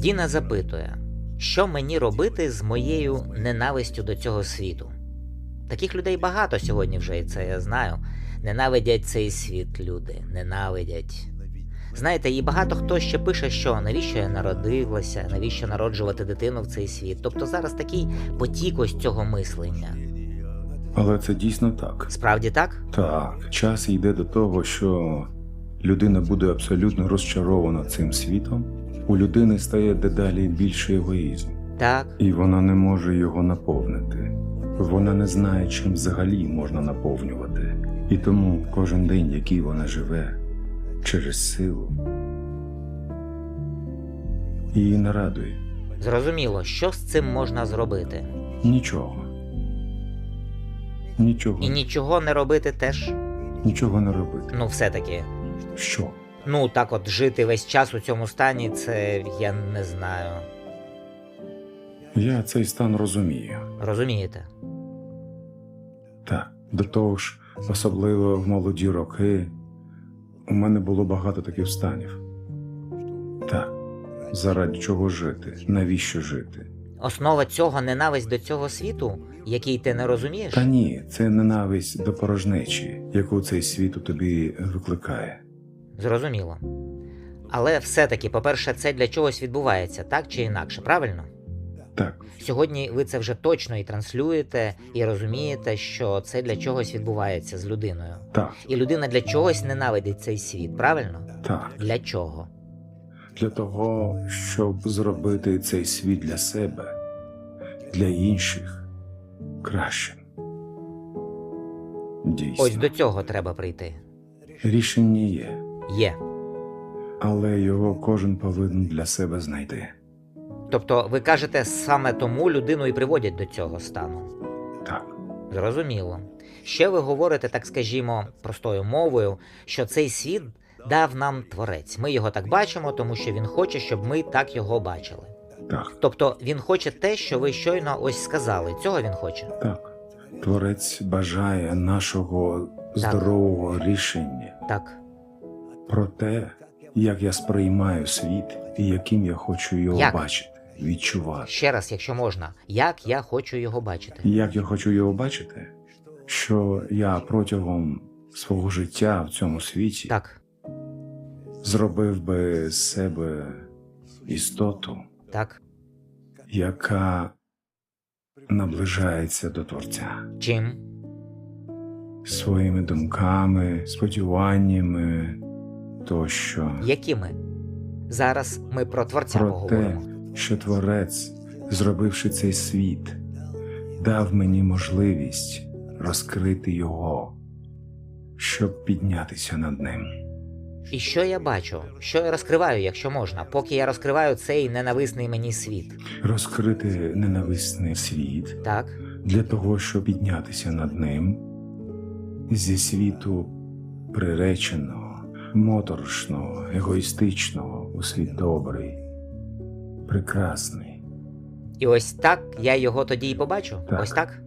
Діна запитує, що мені робити з моєю ненавистю до цього світу. Таких людей багато сьогодні вже, і це я знаю. Ненавидять цей світ люди, ненавидять. Знаєте, і багато хто ще пише, що навіщо я народилася, навіщо народжувати дитину в цей світ. Тобто зараз такий потік ось цього мислення. Але це дійсно так. Справді так? Так, час йде до того, що людина буде абсолютно розчарована цим світом. У людини стає дедалі більше егоїзм, Так. і вона не може його наповнити. Вона не знає, чим взагалі можна наповнювати. І тому кожен день, який вона живе через силу, її не радує Зрозуміло, що з цим можна зробити. нічого. Нічого, І нічого не робити теж. нічого не робити. Ну, все-таки. Що? Ну, так от жити весь час у цьому стані, це я не знаю. Я цей стан розумію. Розумієте? Так, до того ж, особливо в молоді роки, у мене було багато таких станів. Так, заради чого жити, навіщо жити? Основа цього ненависть до цього світу, який ти не розумієш? Та ні, це ненависть до порожнечі, яку цей світ у тобі викликає. Зрозуміло. Але все-таки, по-перше, це для чогось відбувається, так чи інакше, правильно? Так, Сьогодні ви це вже точно і транслюєте, і розумієте, що це для чогось відбувається з людиною. так, І людина для чогось ненавидить цей світ, правильно? так. Для чого? Для того, щоб зробити цей світ для себе, для інших кращим. Дійсно, Ось до цього треба прийти. рішення є. Є. але його кожен повинен для себе знайти. Тобто, ви кажете, саме тому людину і приводять до цього стану. Так, Зрозуміло. Ще ви говорите, так скажімо, простою мовою, що цей світ дав нам творець. Ми його так бачимо, тому що він хоче, щоб ми так його бачили. так, Тобто він хоче те, що ви щойно ось сказали. Цього він хоче. так. Творець бажає нашого здорового рішення Так. Про те, як я сприймаю світ і яким я хочу його Як? бачити, відчувати. Ще раз, якщо можна, як я хочу його бачити. Як я хочу його бачити, що я протягом свого життя в цьому світі Так, зробив би з себе істоту, так. яка наближається до Творця. Чим? своїми думками, сподіваннями тощо. Якими? Зараз ми про творця Про те, що Творець, зробивши цей світ, дав мені можливість розкрити його, щоб піднятися над ним. І що я бачу? Що я розкриваю, якщо можна, поки я розкриваю цей ненависний мені світ. Розкрити ненависний світ Так, для того, щоб піднятися над ним зі світу приреченого, моторошного, егоїстичного у світ добрий, прекрасний. і ось так я його тоді і побачу. Так. Ось так.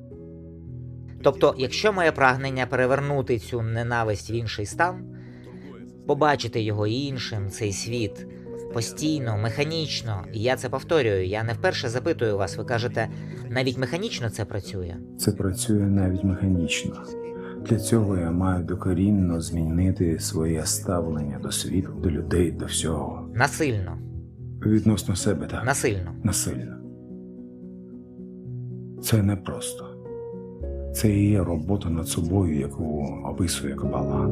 Тобто, якщо моє прагнення перевернути цю ненависть в інший стан, побачити його іншим, цей світ постійно, механічно, і я це повторюю, я не вперше запитую вас, ви кажете, навіть механічно це працює. Це працює навіть механічно. Для цього я маю докорінно змінити своє ставлення до світу, до людей, до всього. Насильно, Відносно себе так. насильно. Насильно. Це непросто. Це і є робота над собою, яку описує Кабала.